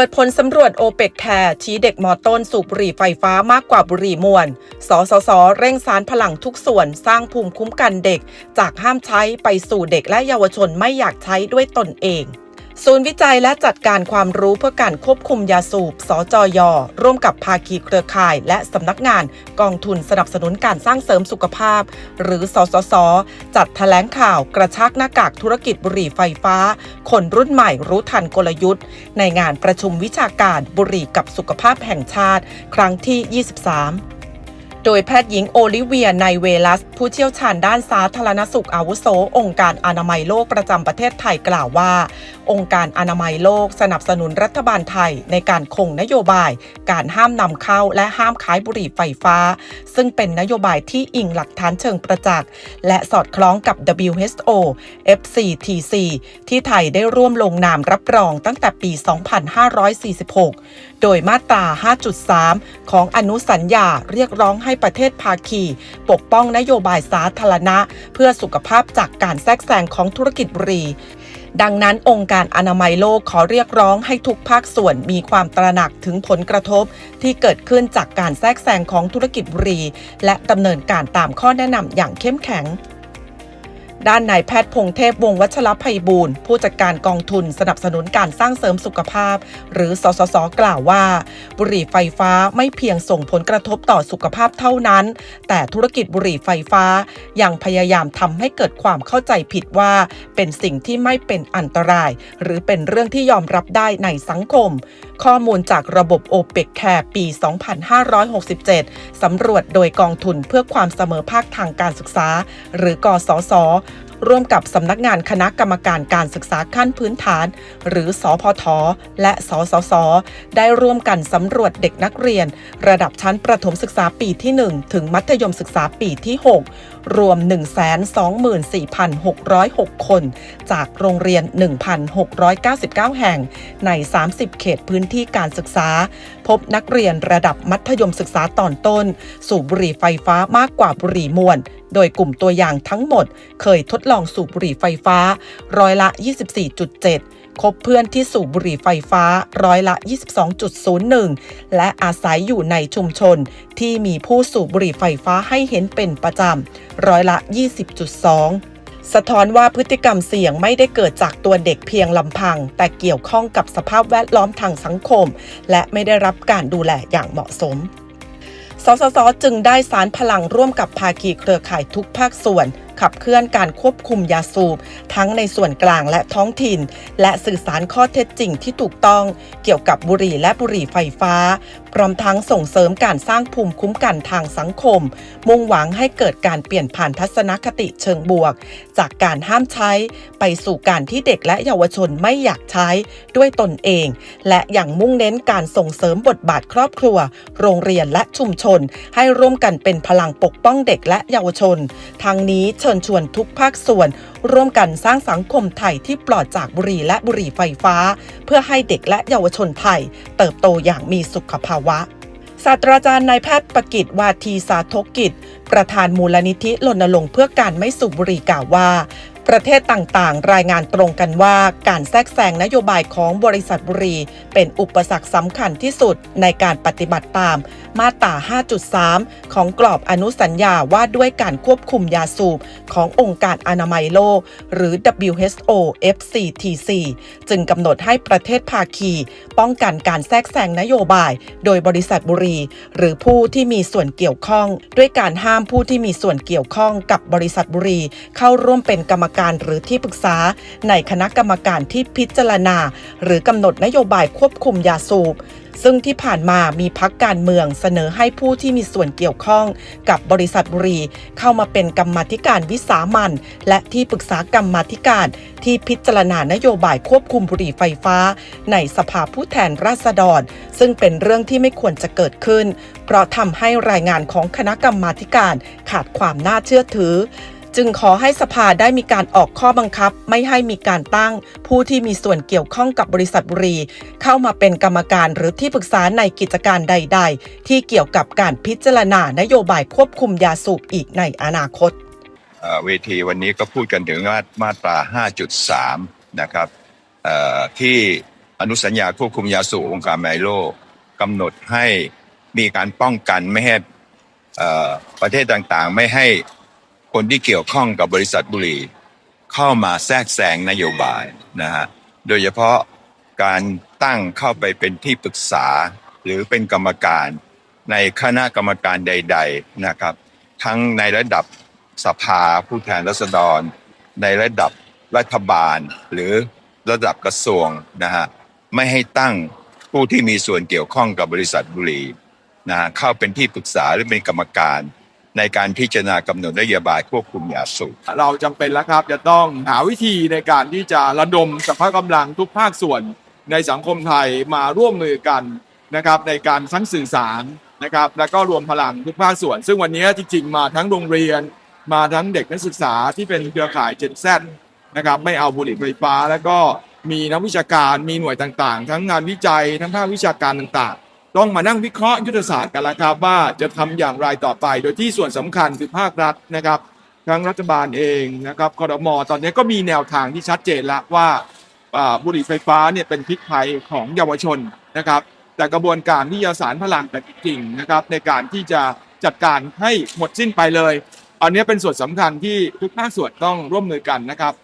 ปิดผลสำรวจโอเปกแคร์ชี้เด็กมอต้นสูบบุหรี่ไฟฟ้ามากกว่าบุหรี่มวนสสส เร่งสารพลังทุกส่วนสร้างภูมิคุ้มกันเด็ก จากห้ามใช้ไปสู่เด็กและเยาวชนไม่อยากใช้ด้วยตนเอง ศูนย์วิจัยและจัดการความรู้เพื่อการควบคุมยาสูบ สจย ร่วมกับภาคีเครือข่าย และสำนักงานกองทุนสนับสนุนการสร้างเสริมสุขภาพ หรือสสส จัดแถลงข่าวกระชากหน้ากากธุรกิจบุหรี่ไฟฟ้า คนรุ่นใหม่รู้ทันกลยุทธ์ ในงานประชุมวิชาการบุหรี่กับสุขภาพแห่งชาติ ครั้งที่ 23 โดยแพทย์หญิงโอลิเวียไนเวลัส ผู้เชี่ยวชาญด้านสาธารณสุขอาวุโส องค์การอนามัยโลกประจำประเทศไทยกล่าวว่า องค์การอนามัยโลกสนับสนุนรัฐบาลไทยในการคงนโยบาย การห้ามนำเข้าและห้ามขายบุหรี่ไฟฟ้า ซึ่งเป็นนโยบายที่อิงหลักฐานเชิงประจักษ์และสอดคล้องกับ WHO FCTC ที่ไทยได้ร่วมลงนามรับรองตั้งแต่ปี 2546 โดยมาตรา 5.3 ของอนุสัญญาเรียกร้องให้ประเทศภาคี ปกป้องนโยบายสาธารณะ เพื่อสุขภาพจากการแทรกแซงของธุรกิจบุหรี่ดังนั้นองค์การอนามัยโลกขอเรียกร้องให้ทุกภาคส่วนมีความตระหนักถึงผลกระทบ ที่เกิดขึ้นจากการแทรกแซงของธุรกิจบุหรี่และดำเนินการตามข้อแนะนำอย่างเข้มแข็ง ด้านนายแพทย์พงเทพวงวัชรภัยบูรณ์ผู้จัดการกองทุนสนับสนุนการสร้างเสริมสุขภาพ หรือสสสกล่าวว่า บุหรี่ไฟฟ้าไม่เพียงส่งผลกระทบต่อสุขภาพเท่านั้น แต่ธุรกิจบุหรี่ไฟฟ้ายังพยายามทำให้เกิดความเข้าใจผิดว่า เป็นสิ่งที่ไม่เป็นอันตราย หรือเป็นเรื่องที่ยอมรับได้ในสังคม ข้อมูลจากระบบโอเปกแคร์ปี 2567 สำรวจโดยกองทุนเพื่อความเสมอภาคทางการศึกษา หรือกสศ ร่วมกับสำนักงานคณะกรรมการการศึกษาขั้นพื้นฐาน หรือสอพท และสสส ได้ร่วมกันสำรวจเด็กนักเรียน ระดับชั้นประถมศึกษาปีที่ 1 ถึงมัธยมศึกษาปีที่ 6 รวม 124,606 คน จากโรงเรียน 1,699 แห่ง ใน 30 เขตพื้นที่การศึกษา พบนักเรียนระดับมัธยมศึกษาตอนต้น สูบบุหรี่ไฟฟ้ามากกว่าบุหรี่มวนโดยกลุ่มตัวอย่างทั้งหมด เคยทดลองสูบบุหรี่ไฟฟ้า ร้อยละ 24.7 คบเพื่อนที่สูบบุหรี่ไฟฟ้า ร้อยละ 22.01 และอาศัยอยู่ในชุมชน ที่มีผู้สูบบุหรี่ไฟฟ้าให้เห็นเป็นประจำ ร้อยละ 20.2สะท้อนว่าพฤติกรรมเสี่ยงไม่ได้เกิดจากตัวเด็กเพียงลำพัง แต่เกี่ยวข้องกับสภาพแวดล้อมทางสังคม และไม่ได้รับการดูแลอย่างเหมาะสม สสจึงได้สารพลังร่วมกับภาคีเครือข่ายทุกภาคส่วน ขับเคลื่อนการควบคุมยาสูบ ทั้งในส่วนกลางและท้องถิ่น และสื่อสารข้อเท็จจริงที่ถูกต้องเกี่ยวกับบุหรี่และบุหรี่ไฟฟ้า พร้อมทั้งส่งเสริมการสร้างภูมิคุ้มกันทางสังคม มุ่งหวังให้เกิดการเปลี่ยนผ่านทัศนคติเชิงบวก จากการห้ามใช้ไปสู่การที่เด็กและเยาวชนไม่อยากใช้ด้วยตนเอง และอย่างมุ่งเน้นการส่งเสริมบทบาทครอบครัว โรงเรียนและชุมชน ให้ร่วมกันเป็นพลังปกป้องเด็กและเยาวชนทางนี้เชิญชวนทุกภาคส่วน ร่วมกันสร้างสังคมไทยที่ปลอดจากบุหรี่และบุหรี่ไฟฟ้า เพื่อให้เด็กและเยาวชนไทย เติบโตอย่างมีสุขภาวะศาสตราจารย์นายแพทย์ประกิตวาทีสาธกิจ ประธานมูลนิธิรณรงค์เพื่อการไม่สูบบุหรี่กล่าวว่า ประเทศต่างๆ รายงานตรงกันว่าการแทรกแซงนโยบายของบริษัทบุรี เป็นอุปสรรคสำคัญที่สุดในการปฏิบัติตาม มาตรา 5.3 ของกรอบอนุสัญญาว่าด้วยการควบคุมยาสูบขององค์การอนามัยโลก หรือ WHO FCTC จึงกำหนดให้ประเทศภาคี ป้องกันการแทรกแซงนโยบาย โดยบริษัทบุรี หรือผู้ที่มีส่วนเกี่ยวข้อง ด้วยการห้ามผู้ที่มีส่วนเกี่ยวข้องกับบริษัทบุรี เข้าร่วมเป็นกรรมการหรือที่ปรึกษา ในคณะกรรมการที่พิจารณา หรือกำหนดนโยบายควบคุมยาสูบซึ่งที่ผ่านมามีพักการเมืองเสนอให้ผู้ที่มีส่วนเกี่ยวข้องกับบริษัทบุรี เข้ามาเป็นกรรมธิการวิสามันและที่ปรึกษากรรมาธิการที่พิจารณานโยบายควบคุมบุหรี่ไฟฟ้า ในสภาผู้แทนราษฎร ซึ่งเป็นเรื่องที่ไม่ควรจะเกิดขึ้น เพราะทำให้รายงานของคณะกรรมาธิการขาดความน่าเชื่อถือ จึงขอให้สภาได้มีการออกข้อบังคับ ไม่ให้มีการตั้ง ผู้ที่มีส่วนเกี่ยวข้องกับบริษัทบุรี เข้ามาเป็นกรรมการหรือที่ปรึกษาในกิจการใด ๆ ที่เกี่ยวกับการพิจารณานโยบายควบคุมยาสูบอีกในอนาคตเวทีวันนี้ก็พูดกันถึงมาตรา 5.3 นะครับที่อนุสัญญาควบคุมยาสูบองค์การอนามัยโลกำหนดให้มีการป้องกันไม่ให้ประเทศต่างๆ ไม่ให้ คนที่เกี่ยวข้องกับบริษัทบุหรี่เข้ามาแทรกแซงนโยบายนะฮะโดยเฉพาะการตั้งเข้าไปเป็นที่ปรึกษา หรือเป็นกรรมการในคณะกรรมการใด ๆนะครับ ทั้งในระดับสภาผู้แทนราษฎร ในระดับรัฐบาล หรือระดับกระทรวงนะฮะไม่ให้ตั้งผู้ที่มีส่วนเกี่ยวข้องกับบริษัทบุหรี่นะเข้าเป็นที่ปรึกษาหรือเป็นกรรมการ ในการพิจารณากำหนดนโยบายควบคุมยาสูบเราจำเป็นแล้วครับจะต้องหาวิธีในการที่จะระดมสภาพกำลังทุกภาคส่วนในสังคมไทยมาร่วมมือกันนะครับในการทั้งสื่อสารนะครับแล้วก็รวมพลังทุกภาคส่วน ซึ่งวันนี้จริงๆ มาทั้งโรงเรียน มาทั้งเด็กนักศึกษาที่เป็นเครือข่ายเจนแซนะครับไม่เอาบุหรี่ไฟฟ้า แล้วก็มีนักวิชาการมีหน่วยต่างๆ ทั้งงานวิจัยทั้งภาควิชาการต่างๆ ต้องมานั่งวิเคราะห์ยุทธศาสตร์กันล้วครับว่าจะทำอย่างไรต่อไป โดยที่ส่วนสำคัญคือภาครัฐนะครับทั้งรัฐบาลเองนะครับคอรมอตอนนี้ก็มีแนวทางที่ชัดเจนล้วว่าบุหรี่ไฟฟ้าเนี่ยเป็นพิษภัยของเยาวชนนะครับ แต่กระบวนการที่จะสารพลังแต่จริงนะครับ ในการที่จะจัดการให้หมดสิ้นไปเลย อันนี้เป็นส่วนสำคัญที่ทุกภาคส่วนต้องร่วมมือกันนะครับ